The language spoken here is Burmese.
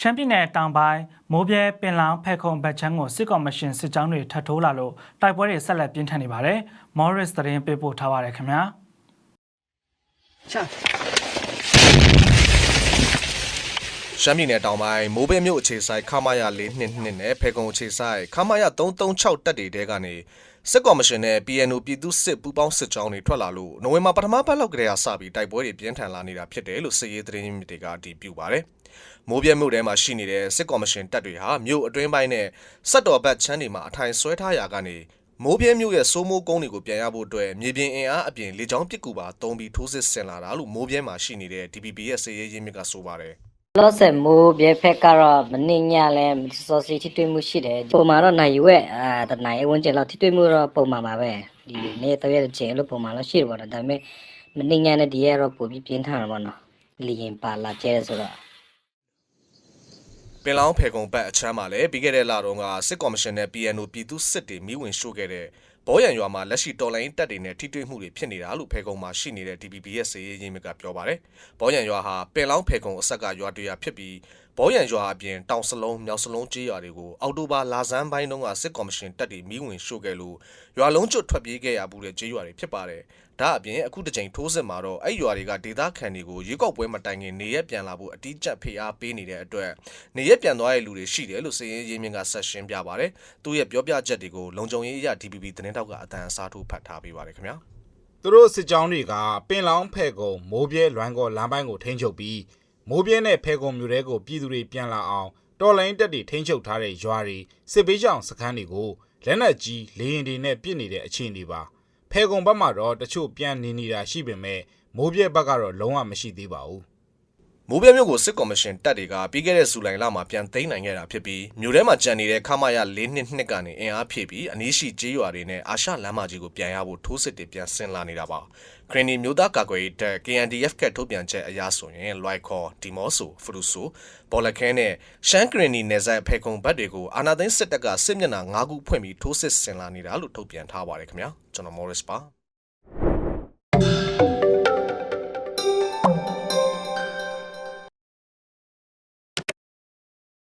ရှမ်းပြည်နယ်တောင်ပိုင်းမိုးပြဲပင်လောင်းဖဲခုံဘက်ချမ်းကိုစစ်ကော်မရှင်စစ်ကြောင်းတွေထပ်ထိုးလာလို့တိုက်ပွဲတွေဆက်လက်ပြင်းထန်နေပါတယ်။ Morris သတင်းပေးပို့ထားပါတယ်ခင်ဗျာ။ ရှမ်းပြည်နယ်တောင်ပိုင်းမိုးပဲမြို့အခြေဆိုင်ခမာယ422နဲ့ဖေကုံအခြေဆိုင်ခမာယ336တပ်တွေတဲကနေစစ်ကော်မရှင်နဲ့ PNO ပြည်သူစစ်ပူးပေါင်းစစ်ကြောင်းတွေထွက်လာလို့နိုဝင်ဘာပထမပတ်လောက်ကတည်းကစပြီးတိုက်ပွဲတွေပြင်းထန်လာနေတာဖြစ်တယ်လို့စစ်ရေးသတင်းမြစ်တွေကအတည်ပြုပါတယ်။မိုးပြဲမြို့ထဲမှာရှိနေတဲ့စစ်ကော်မရှင်တပ်တွေဟာမြို့အတွင်းပိုင်းနဲ့စက်တော်ဘတ်ချမ်းတွေမှာအထိုင်ဆွဲထားရာကနေမိုးပြဲမြို့ရဲ့စိုးမိုးကုန်းတွေကိုပြန်ရဖို့အတွက်မြေပြင်အင်အားအပြင်လေကြောင်းပစ်ကူပါတုံးပြီးထိုးစစ်ဆင်လာတာလို့မိုးပြဲမှာရှိနေတဲ့ DPP ရဲ့စစ်ရေးရင်းမြစ်ကဆိုပါတယ်။ လောဆယ်မိုးပြဲဖက်ကတော့မနေ့ညလဲစောစီထိတွေ့မှုရှိတယ်ပုံမှန်တော့နိုင်ရွက်အာတနိုင်ဝန်းကျင်လောက်ထိတွေ့မှုတော့ပုံမှန်ပါပဲဒီနေ့တော့ရဲ့ကျင်းလို့ပုံမှန်လို့ရှိတယ်ပေါ့နော်ဒါပေမဲ့မနေ့ညနဲ့ဒီရက်တော့ပိုပြီးပြင်းထန်တာပေါ့နော်လီရင်ပါလာကျဲဆိုတော့ပင်လောင်းဖေကုံဘက်အချမ်းမှာလည်းပြီးခဲ့တဲ့လတုန်းကစစ်ကော်မရှင်နဲ့ PNO ပြည်သူစစ်တွေမိဝင်ရှို့ခဲ့တဲ့ ဘောရံရွာမှာလက်ရှိတော်လိုင်းတပ်တွေနဲ့ထိတွေ့မှုတွေဖြစ်နေတာလို့ဖေကုံမှာရှိနေတဲ့ DPP ရဲ့စေရေးရင်းမြစ်ကပြောပါတယ်။ဘောရံရွာဟာပင်လောင်းဖေကုံအဆက်ကရွာတရွာဖြစ်ပြီးဘောရံရွာအပြင်တောင်စလုံးမြောက်စလုံးကျေးရွာတွေကိုအောက်တိုဘာလာဆန်းပိုင်းတုန်းကစစ်ကော်မရှင်တပ်တွေမိဝင်ရှို့ခဲ့လို့ရွာလုံးကျွတ်ထွက်ပြေးခဲ့ရမှုတဲ့ကျေးရွာတွေဖြစ်ပါတယ်။ဒါအပြင်အခုတစ်ချိန်ထိုးစစ်မှာတော့အဲ့ရွာတွေကဒေသခံတွေကိုရွေးကောက်ပွဲမတိုင်ခင်နေရက်ပြန်လာဖို့အတိအကျဖိအားပေးနေတဲ့အတွက်နေရက်ပြန်သွားတဲ့လူတွေရှိတယ်လို့စည်ရင်ရင်းမြင့်ကဆက်ရှင်းပြပါတယ်။သူ့ရဲ့ပြောပြချက်တွေကိုလုံခြုံရေးအရာ DPP သတင်းတောက်ကအတန်အစားထိုးဖတ်ထားပေးပါတယ်ခင်ဗျာ။သူတို့စစ်ကြောင်းတွေကပင်လောင်းဖဲကုံမိုးပြဲလွမ်းကောလမ်းပိုင်းကိုထိန်းချုပ်ပြီးမိုးပြဲနဲ့ဖဲကုံမြို့တဲကိုပြည်သူတွေပြန်လာအောင်တော်လိုင်းတက်တွေထိန်းချုပ်ထားတဲ့ရွာတွေစစ်ပေးကြောင်စခန်းတွေကိုလက်နက်ကြီးလေရင်တွေနဲ့ပစ်နေတဲ့အခြေအနေပါဖဲကုံဘက်မှာတော့တချို့ပြန်နေနေတာရှိပေမဲ့မိုးပြဲဘက်ကတော့လုံးဝမရှိသေးပါဘူး မိုးပြဲမြို့ကိုစစ်ကော်မရှင်တပ်တွေကပြီးခဲ့တဲ့ဇူလိုင်လမှာပြန်သိမ်းနိုင်ခဲ့တာဖြစ်ပြီးမြို့ထဲမှာကြံနေတဲ့ခမာယ422ကနေအင်အားဖြည့်ပြီးအနီးရှိကျေးရွာတွေနဲ့အာရှလမ်းမကြီးကိုပြန်ရဖို့ထိုးစစ်တွေပြန်ဆင်လာနေတာပါခရနီမျိုးသားကာကွယ်ရေးတပ် KNDF ကထုတ်ပြန်ချက်အရဆိုရင်လွိုက်ခေါ်ဒီမော့ဆိုဖရူဆိုဘော်လခဲနဲ့ရှမ်းခရနီနယ်စပ်ဖေကုံဘတ်တွေကိုအာနာသိန်းစစ်တပ်ကစစ်မျက်နှာ၅ခုဖွင့်ပြီးထိုးစစ်ဆင်လာနေတာလို့ထုတ်ပြန်ထားပါတယ်ခင်ဗျာကျွန်တော် Morris ပါ